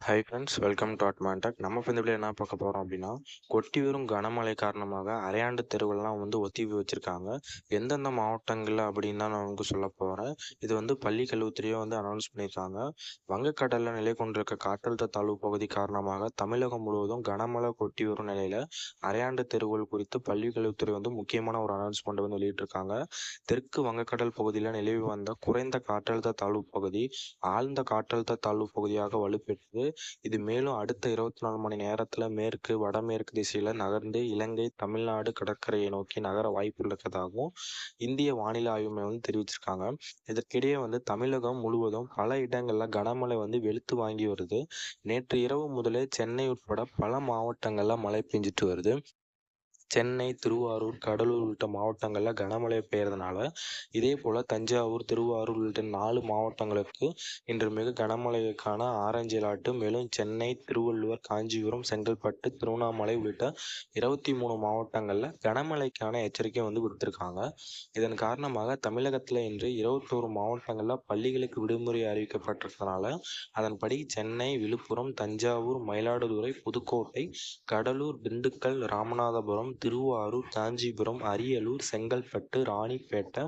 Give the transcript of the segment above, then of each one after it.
High friends welcome to அட்மான்டக் நம்ம இப்போ இந்த வீடியோ என்ன பார்க்க போகிறோம் அப்படின்னா கொட்டி வரும் கனமழை காரணமாக அரையாண்டு தெருவெல்லாம் வந்து ஒத்திவி வச்சுருக்காங்க. எந்தெந்த மாவட்டங்களில் அப்படின்னு தான் நான் உங்களுக்கு சொல்ல போகிறேன் இது வந்து பள்ளி கல்வித்துறையை வந்து அனௌன்ஸ் பண்ணியிருக்காங்க. வங்கக்கடலில் நிலை கொண்டிருக்க காற்றழுத்த தாழ்வு பகுதி காரணமாக தமிழகம் முழுவதும் கனமழை கொட்டி வரும் நிலையில் அரையாண்டு தெருவுகள் குறித்து பள்ளி கல்வித்துறை வந்து முக்கியமான ஒரு அனௌன்ஸ்மெண்ட் வந்து வெளியிட்டிருக்காங்க. தெற்கு வங்கக்கடல் பகுதியில் நிலவி வந்த குறைந்த காற்றழுத்த தாழ்வு பகுதி ஆழ்ந்த காற்றழுத்த தாழ்வு பகுதியாக வலுப்பெற்று இது மேலும் அடுத்த இருபத்தி நாலு மணி நேரத்தில் மேற்கு வடமேற்கு திசையில் நகர்ந்து இலங்கை தமிழ்நாடு கடற்கரையை நோக்கி நகர வாய்ப்பு இருக்கிறதாகவும் இந்திய வானிலை ஆய்வு மையம் வந்து தெரிவிச்சிருக்காங்க. இதற்கிடையே வந்து தமிழகம் முழுவதும் பல இடங்களில் கனமழை வந்து வெளுத்து வாங்கி வருது. நேற்று இரவு முதலே சென்னை உட்பட பல மாவட்டங்களில் மழை பெஞ்சிட்டு வருது. சென்னை திருவாரூர் கடலூர் உள்ளிட்ட மாவட்டங்களில் கனமழை பெய்யறதுனால இதே போல் தஞ்சாவூர் திருவாரூர் உள்ளிட்ட நாலு மாவட்டங்களுக்கு இன்று மிக கனமழைக்கான ஆரஞ்சு அலர்ட்டு மேலும் சென்னை திருவள்ளுவர் காஞ்சிபுரம் செங்கல்பட்டு திருவண்ணாமலை உள்ளிட்ட இருபத்தி மூணு மாவட்டங்களில் கனமழைக்கான எச்சரிக்கை வந்து கொடுத்துருக்காங்க இதன் காரணமாக தமிழகத்தில் இன்று இருபத்தோரு மாவட்டங்களில் பள்ளிகளுக்கு விடுமுறை அறிவிக்கப்பட்டிருக்கிறதுனால அதன்படி சென்னை விழுப்புரம் தஞ்சாவூர் மயிலாடுதுறை புதுக்கோட்டை கடலூர் திண்டுக்கல் ராமநாதபுரம் திருவாரூர் காஞ்சிபுரம் அரியலூர் செங்கல்பட்டு ராணிப்பேட்டை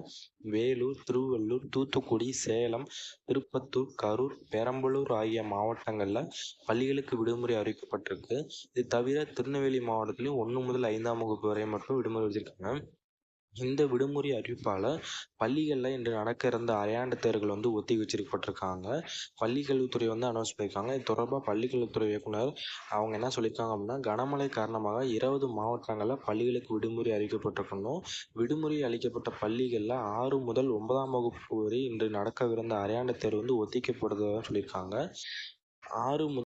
வேலூர் திருவள்ளூர் தூத்துக்குடி சேலம் திருப்பத்தூர் கரூர் பெரம்பலூர் ஆகிய மாவட்டங்களில் பள்ளிகளுக்கு விடுமுறை அறிவிக்கப்பட்டிருக்கு. இது தவிர திருநெல்வேலி மாவட்டத்திலையும் ஒன்று முதல் ஐந்தாம் வகுப்பு வரை மட்டும் விடுமுறை வச்சுருக்காங்க. இந்த விடுமுறை அறிவிப்பால் பள்ளிகளில் இன்று நடக்க இருந்த அரையாண்டு தேர்வுகள் வந்து ஒத்தி வச்சிருக்கப்பட்டிருக்காங்க. பள்ளி கல்வித்துறை வந்து அனௌன்ஸ் பண்ணியிருக்காங்க. இது தொடர்பாக பள்ளி கல்வித்துறை இயக்குனர் அவங்க என்ன சொல்லியிருக்காங்க அப்படின்னா கனமழை காரணமாக இருபது மாவட்டங்களில் பள்ளிகளுக்கு விடுமுறை அறிவிக்கப்பட்டிருக்கணும். விடுமுறை அளிக்கப்பட்ட பள்ளிகளில் ஆறு முதல் ஒன்பதாம் வகுப்பு வரை இன்று நடக்கவிருந்த அரையாண்டு தேர்வு வந்து ஒத்திக்கப்படுவதாக சொல்லியிருக்காங்க. ஆறு